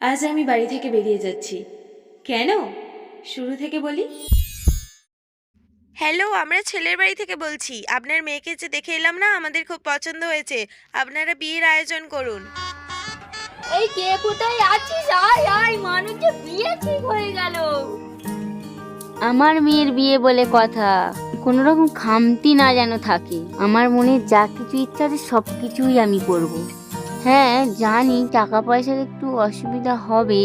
আজ আমি বাড়ি থেকে বেরিয়ে যাচ্ছি। কেন? শুরু থেকে বলি। হ্যালো আমরা ছেলের বাড়ি থেকে বলছি। আপনার মেয়েকে যে দেখে এলাম না আমাদের খুব পছন্দ হয়েছে। আপনারা বিয়ের আয়োজন করুন। এই কে কোথায় আছিস? আয় আয় মানুষের বিয়ে ঠিক হয়ে গেল। আমার মেয়ের বিয়ে বলে কথা কোনো রকম খামতি না যেন থাকে। আমার মনে যা কিছু ইচ্ছা আছে সব কিছুই আমি করব। হ্যাঁ জানি টাকা পয়সার একটু অসুবিধা হবে,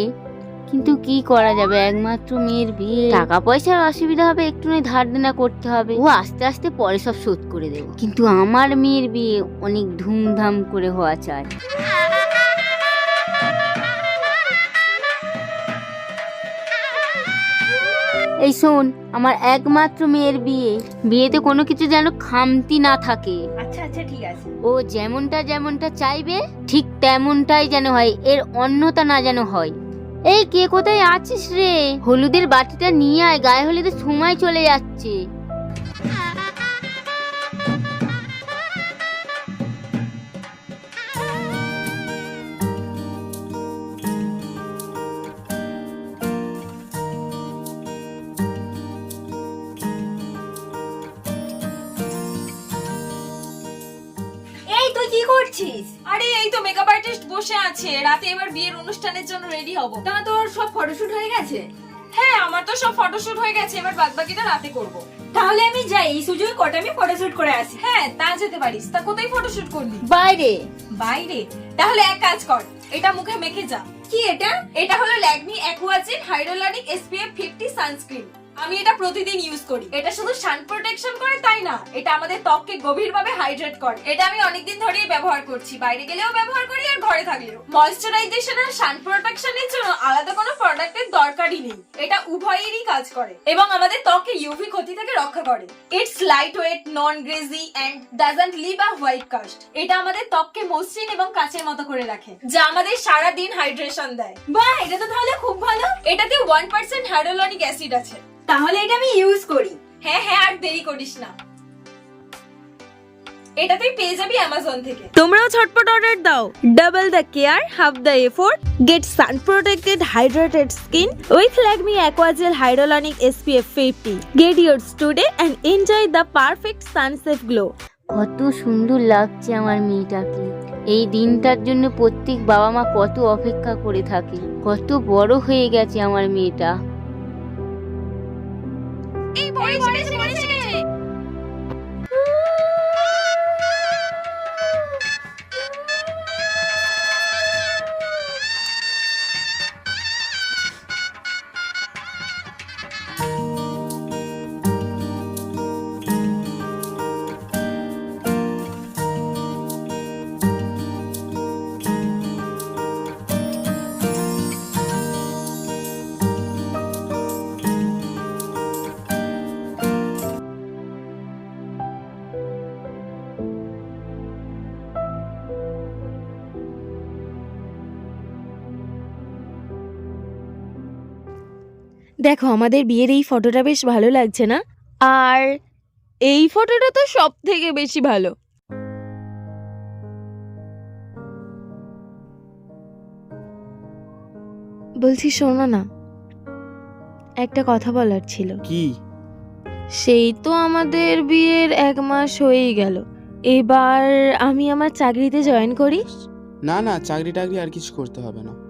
কিন্তু কি করা যাবে? একমাত্র মেয়ের বিয়ে। টাকা পয়সার অসুবিধা হবে, একটু ধার দেনা করতে হবে। ও আস্তে আস্তে পরে সব শোধ করে দেবো। কিন্তু আমার মেয়ের বিয়ে অনেক ধুমধাম করে হওয়া চাই। এই শোন আমার একমাত্র মেয়ের বিয়ে। বিয়েতে কোনো কিছু যেন খামতি না থাকে। আচ্ছা আচ্ছা ঠিক আছে। ও যেমনটা যেমনটা চাইবে ঠিক তেমনটাই যেন হয় এর অন্যতা না যেন হয়। এই কে কোথায় আছিস রে? হলুদের বাটিটা নিয়ে আয় গায়ে হলুদের সময় চলে যাচ্ছে। করছিস? আরে এই তো মেকআপ আর্টিস্ট বসে আছে। রাতে এবার বিয়ের অনুষ্ঠানের জন্য রেডি হব। তা তোর সব ফটোশুট হয়ে গেছে? হ্যাঁ আমার তো সব ফটোশুট হয়ে গেছে। এবার বাদ বাকিটা রাতে করব। তাহলে আমি যাই। এই সুযোগে কটা আমি ফটোশুট করে আসি? হ্যাঁ তা যেতে পারিস। তা কোথায় ফটোশুট করবি বাইরে। বাইরে? তাহলে এক কাজ কর। এটা মুখে মেখে যা। কি এটা? এটা হলো Lakme aquagel hyaluronic SPF 50 sunscreen আমি এটা প্রতিদিন ইউজ করি। এটা শুধু সান প্রোটেকশন করে তাই না, এটা আমাদের ত্বককে গভীরভাবে হাইড্রেট করে। এটা আমি অনেকদিন ধরেই ব্যবহার করছি, বাইরে গেলেও ব্যবহার করি আর ঘরে থাকলেও। ময়শ্চারাইজেশন আর সান প্রোটেকশনের জন্য আলাদা কোনো প্রোডাক্টের দরকারই নেই। এটা উভয়েরই কাজ করে এবং আমাদের ত্বককে ইউভি ক্ষতি থেকে রক্ষা করে। It's lightweight non greasy and doesn't leave a white cast এটা আমাদের ত্বককে মসৃণ এবং কাচের মতো করে রাখে, যা আমাদের সারা দিন হাইড্রেশন দেয়। বাহ, এটা তো তাহলে খুব ভালো। এটাতে ওয়ান পার্সেন্ট হাইড্রোলনিক অ্যাসিড আছে। তাহলে এটা আমি ইউজ করি। হ্যাঁ হ্যাঁ আর দেরি করিস না। এটা তুই পেয়ে যাবি অ্যামাজন থেকে। তোমরাও ছটপট অর্ডার দাও। Double the care half the effort get sun protected hydrated skin with Lakme Aquagel hyaluronic SPF 50 get yours today and enjoy the perfect sunsafe glow কত সুন্দর লাগছে আমার মেয়েটাকে। এই দিনটার জন্য প্রত্যেক বাবা মা কত অপেক্ষা করে থাকে। কত বড় হয়ে গেছে আমার মেয়েটা। এই বয়সে এসে দেখো আমাদের বিয়ের এই ফটোটা বেশ ভালো লাগছে না? আর এই ফটোটা তো সব থেকে বেশি ভালো। বলছি শোনো না। একটা কথা বলার ছিল। কি? সেই তো আমাদের বিয়ের এক মাস হয়েই গেল। এবার আমি আমার চাকরিতে জয়েন করি? না না চাকরি টাকরি আর কিছু করতে হবে না।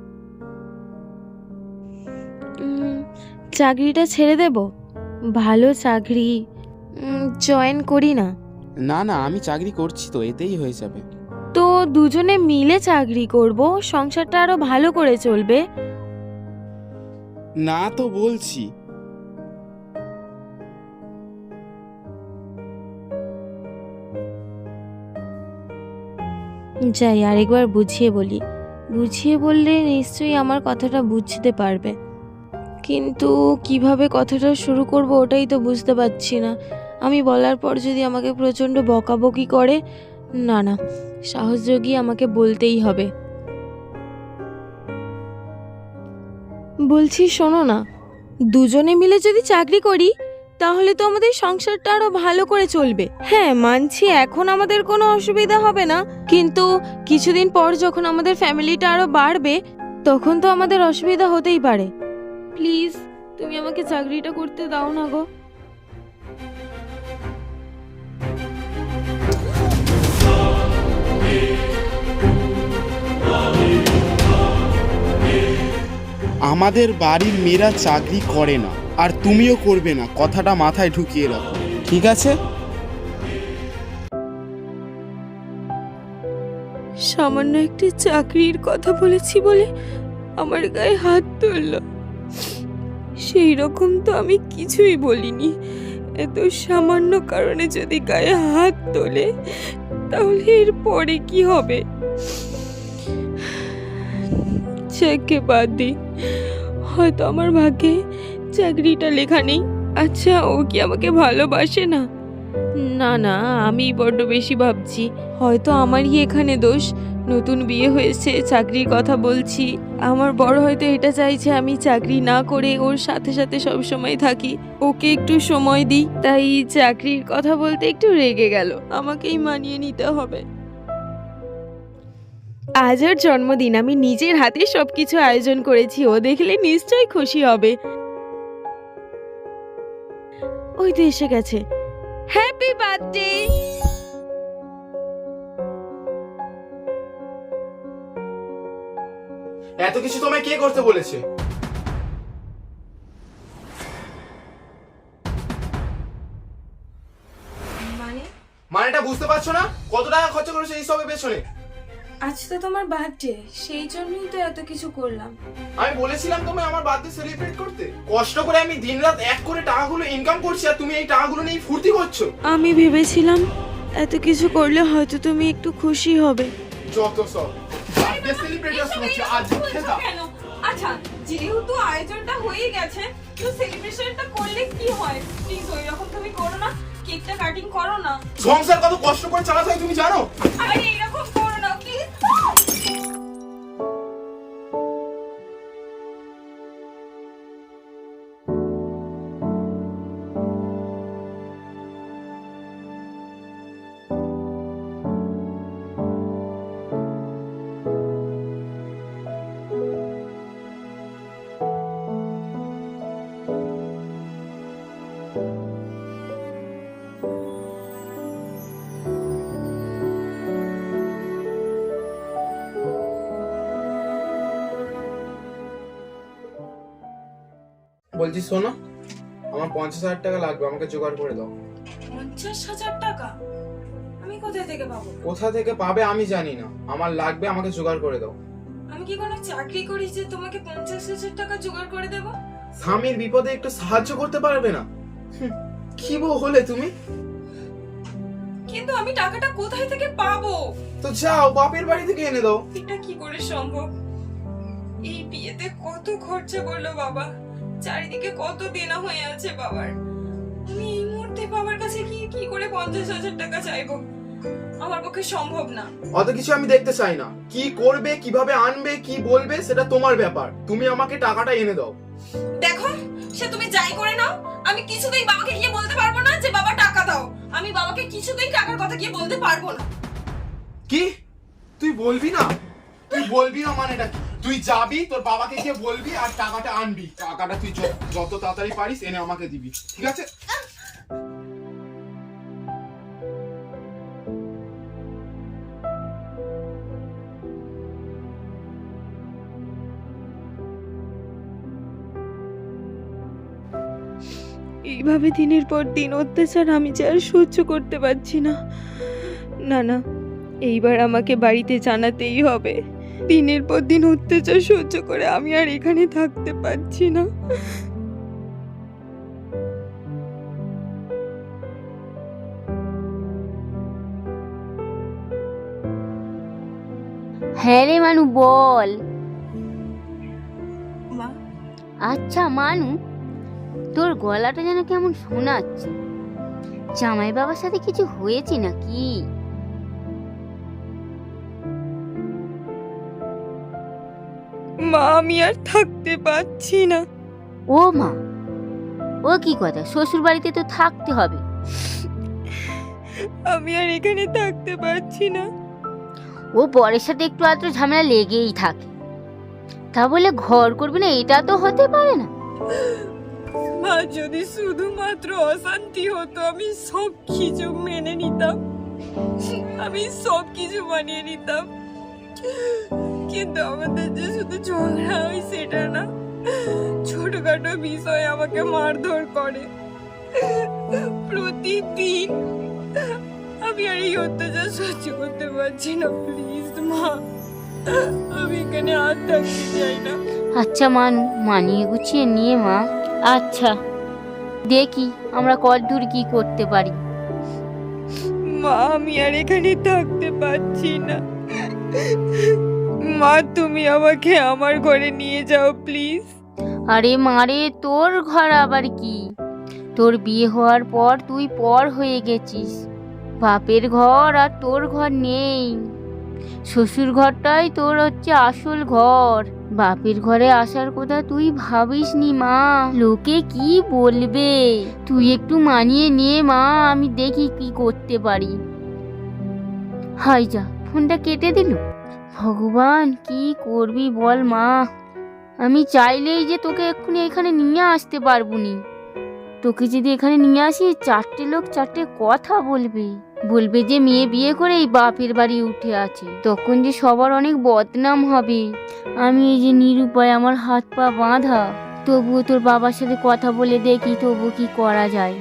চাকরিটা ছেড়ে দেব? ভালো চাকরি জয়েন করি না। না না আমি চাকরি করছি তো এতেই হয়ে যাবে। তো দুজনে মিলে চাকরি করব সংসারটা আরও ভালো করে চলবে? না তো বলছি। যাই আরেকবার বুঝিয়ে বলি। বুঝিয়ে বললে নিশ্চয়ই আমার কথাটা বুঝতে পারবে। কিন্তু কীভাবে কথাটা শুরু করব ওটাই তো বুঝতে পারছি না। আমি বলার পর যদি আমাকে প্রচণ্ড বকাবকি করে, না না, সাহস জগিয়ে আমাকে বলতেই হবে। বলছি, শোনো না, দুজনে মিলে যদি চাকরি করি, তাহলে তো আমাদের সংসারটা আরও ভালো করে চলবে। হ্যাঁ মানছি এখন আমাদের কোনো অসুবিধা হবে না, কিন্তু কিছুদিন পর যখন আমাদের ফ্যামিলিটা আরও বাড়বে, তখন তো আমাদের অসুবিধা হতেই পারে। প্লিজ তুমি আমাকে চাকরিটা করতে দাও না গো। আমাদের বাড়ির মেয়েরা চাকরি করে না আর তুমিও করবে না কথাটা মাথায় ঢুকিয়ে রাখো। ঠিক আছে? সামান্য একটি চাকরির কথা বলেছি বলে আমার গায়ে হাত তুলল। সেই রকম তো আমি কিছুই বলিনি। এত সামান্য কারণে যদি গায়ে হাত তোলে, তাহলে এর পরে কি হবে? চেকে বাদ দিই হয়তো আমার ভাগ্যে চাকরিটা লেখা নেই। আচ্ছা ও কি আমাকে ভালোবাসে না? না না আমি বড্ড বেশি ভাবছি। হয়তো আমারই এখানে দোষ। নতুন বিয়ে হয়েছে, চাকরির কথা বলছি। আমার বড় হয়তো এটা চাইছে, আমি চাকরি না করে ওর সাথে সাথে সব সময় থাকি। ওকে একটু সময় দিই, তাই চাকরির কথা বলতে একটু রেগে গেল। আমাকেই মানিয়ে নিতে হবে। আজ ওর জন্মদিন, আমি নিজের হাতে সবকিছু আয়োজন করেছি, ও দেখলে নিশ্চয়ই খুশি হবে। ওই তো এসে গেছে। হ্যাপি বার্থডে এত কিছু তোমায় কে করতে বলেছে? মানে? মানেটা বুঝতে পারছ না? কত টাকা খরচা করেছে এই সবের পেছনে? আজ তো তোমার বার্থডে সেই জন্যই তো এত কিছু করলাম। আমি বলেছিলাম তোমায় আমার বার্থডে সেলিব্রেট করতে। কষ্ট করে আমি দিনরাত এক করে টাকাগুলো ইনকাম করছি আর তুমি এই টাকাগুলো নিয়ে ফুর্তি করছ। আমি ভেবেছিলাম এত কিছু করলে হয়তো তুমি একটু খুশি হবে। যত সব। বার্থডে সেলিব্রেটার্স আজ আচ্ছা যেহেতু আয়োজনটা হয়ে গেছে তো সেলিব্রেশনটা করলে কি হয়? প্লিজ ওই রকম তুমি করো না। কেকটা কাটিং করো না। সংসার কত কষ্ট করে চালাতে হয় তুমি জানো? আরে এরকম করো না প্লিজ বলছি শোনো আমার পঞ্চাশ হাজার টাকা লাগবে আমাকে জোগাড় করে দাও। পঞ্চাশ হাজার টাকা? আমি কোথায় থেকে পাবো? কোথা থেকে পাবে আমি জানি না। আমার লাগবে আমাকে জোগাড় করে দাও। আমি কি কোনো চাকরি করি যে তোমাকে পঞ্চাশ হাজার টাকা জোগাড় করে দেবো? স্বামীর বিপদে একটু সাহায্য করতে পারবে না? কি বউ হলে তুমি? কিন্তু আমি টাকাটা কোথায় থেকে পাবো? তো যাও বাপের বাড়ি থেকে এনে দাও। এটা কি করে সম্ভব? এই বিয়েতে কত খরচা করল বাবা? চারিদিকে কত দেনা হয়ে আছে বাবার। আমি এই মুহূর্তে বাবার কাছে কি কি করে পঞ্চাশ হাজার টাকা চাইব? আমার পক্ষে সম্ভব না। অত কিছু আমি দেখতে চাই না। কি করবে কীভাবে আনবে কি বলবে সেটা তোমার ব্যাপার। তুমি আমাকে টাকাটা এনে দাও। দেখো সে তুমি যাই করে নাও। আমি কিছুতেই বাবাকে গিয়ে বলতে পারব না যে বাবা টাকা দাও। আমি বাবাকে কিছুতেই টাকার কথা গিয়ে বলতে পারব না। কি? তুই বলবি না? তুই বলবি না মানেটা কি? তুই যাবি, তোর বাবাকে গিয়ে বলবি আর টাকাটা আনবি। টাকাটা তুই যত তাড়াতাড়ি পারিস, এনে আমাকে দিবি। ঠিক আছে? এইভাবে দিনের পর দিন অত্যাচার আমি যে আর সহ্য করতে পারছি না। না না, এইবার আমাকে বাড়িতে জানাতেই হবে। দিনের পর দিন অত্যাচার সহ্য করে আমি আর এখানে থাকতে পারছি না। হ্যাঁ রে মানু বল। আচ্ছা মানু তোর গলাটা যেন কেমন শোনাচ্ছে। জামাই বাবার সাথে কিছু হয়েছে নাকি? মা আমি আর থাকতে পারছি না। ও মা ও কি কথা? শ্বশুর বাড়িতে তো থাকতে হবে। আমি আর এখানে থাকতে পারছি না। ও বরের সাথে একটু আধটু ঝামেলা লেগেই থাকে। কথা বলে ঘর করবি না এটা তো হতে পারে না। মা যদি শুধুমাত্র অশান্তি হতো আমি সব কিছু মেনে নিতাম। আমি সব কিছু মানিয়ে নিতাম। কিন্তু আমাদের যে শুধু ঝগড়া হয় সেটা না ছোটখাটো বিষয় আমাকে মারধর করে। প্রতিদিন আমি আর এই অত্যাচার সহ্য করতে পারছি না প্লিজ মা। আমি এখানে আর থাকতে চাই না। আচ্ছা মানু মানিয়ে গুছিয়ে নিয়ে মা। আচ্ছা দেখি আমরা কতদূর কি করতে পারি। মা আমি আর এখানে থাকতে পারছি না। মা, তুমি আমাকে আমার ঘরে নিয়ে যাও, প্লিজ। আরে মারে তোর ঘর আবার কি? তোর বিয়ে হওয়ার পর তুই পর হয়ে গেছিস। বাপের ঘর আর তোর ঘর নেই। শ্বশুর ঘরটাই তোর হচ্ছে আসল ঘর। বাপের ঘরে আসার কথা তুই ভাবিস নি মা। লোকে কি বলবে? তুই একটু মানিয়ে নিয়ে মা, আমি দেখি কি করতে পারি। হাই যা, ফোনটা কেটে দিল। ভগবান, কি করবি বল মা। আমি চাইলেই যে তোকে এক্ষুনি এখানে নিয়ে আসতে পারব নি তোকে যদি এখানে নিয়ে আসি, চারটে লোক চারটে কথা বলবে। বলবে যে মেয়ে বিয়ে করে এই বাপের বাড়ি উঠে আছে। তখন যে সবার অনেক বদনাম হবে। আমি এই যে নিরুপায় আমার হাত পা বাঁধা, তবুও তোর বাবার সাথে কথা বলে দেখি তবু কি করা যায়।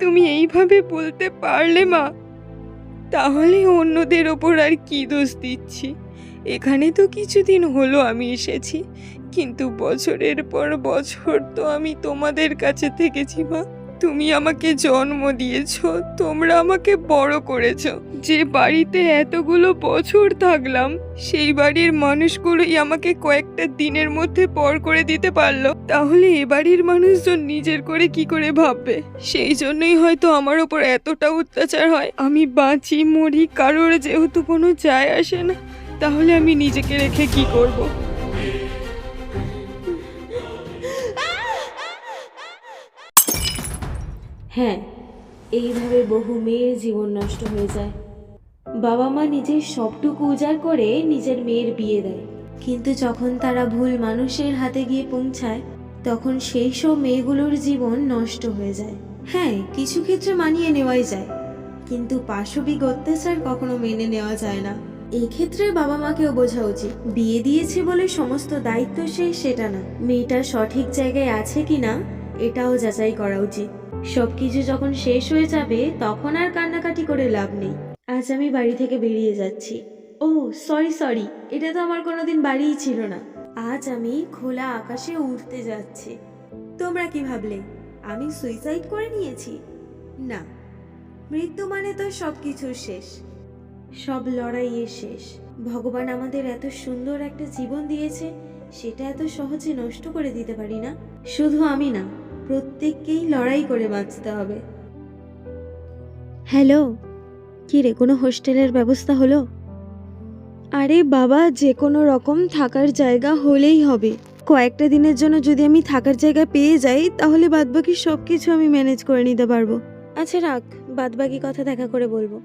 তুমি এইভাবে বলতে পারলে মা তাহলে অন্যদের ওপর আর কি দোষ দিচ্ছি? এখানে তো কিছুদিন হলো আমি এসেছি, কিন্তু বছরের পর বছর তো আমি তোমাদের কাছে থেকেছি, মা। তুমি আমাকে জন্ম দিয়েছ, তোমরা আমাকে বড় করেছ। যে বাড়িতে এতগুলো বছর থাকলাম, সেই বাড়ির মানুষগুলোই আমাকে কয়েকটা দিনের মধ্যে পর করে দিতে পারল। তাহলে এ বাড়ির মানুষজন নিজের করে কি করে ভাববে? সেই জন্যই হয়তো আমার ওপর এতটা অত্যাচার হয়। আমি বাঁচি, মরি, কারোর যেহেতু কোনো যায় আসে না, তাহলে আমি নিজেকে রেখে কি করব? হ্যাঁ এইভাবে বহু মেয়ের জীবন নষ্ট হয়ে যায়। বাবা মা নিজের সবটুকু উজাড় করে নিজের মেয়ের বিয়ে দেয়। কিন্তু যখন তারা ভুল মানুষের হাতে গিয়ে পৌঁছায়, তখন সেই সব মেয়েগুলোর জীবন নষ্ট হয়ে যায়। হ্যাঁ কিছু ক্ষেত্রে মানিয়ে নেওয়াই যায়, কিন্তু পাশবিক অত্যাচার কখনো মেনে নেওয়া যায় না। এই ক্ষেত্রে বাবা মাকেও বোঝা উচিত, বিয়ে দিয়েছে বলে সমস্ত দায়িত্ব শেষ সেটা না। মেয়েটা সঠিক জায়গায় আছে কিনা, এটাও যাচাই করা উচিত। সবকিছু যখন শেষ হয়ে যাবে, তখন আর কান্নাকাটি করে লাভ নেই। আজ আমি বাড়ি থেকে বেরিয়ে যাচ্ছি। ও, সরি সরি, এটা তো আমার কোনোদিন বাড়িই ছিল না। আজ আমি খোলা আকাশে উড়তে যাচ্ছি। তোমরা কি ভাবলে, আমি সুইসাইড করে নিয়েছি? না, মৃত্যু মানে তো সব কিছুর শেষ। সব লড়াইয়ের শেষ। ভগবান আমাদের এত সুন্দর একটা জীবন দিয়েছে, সেটা এত সহজে নষ্ট করে দিতে পারি না। শুধু আমি না প্রত্যেককেই লড়াই করে বাঁচতে হবে। হ্যালো কি রে কোনো হোস্টেলের ব্যবস্থা হলো? আরে বাবা যে কোনো রকম থাকার জায়গা হলেই হবে। কয়েকটা দিনের জন্য যদি আমি থাকার জায়গা পেয়ে যাই তাহলে বাদবাকি সব কিছু আমি ম্যানেজ করে নিতে পারব। আচ্ছা রাখ বাদবাকি কথা দেখা করে বলব।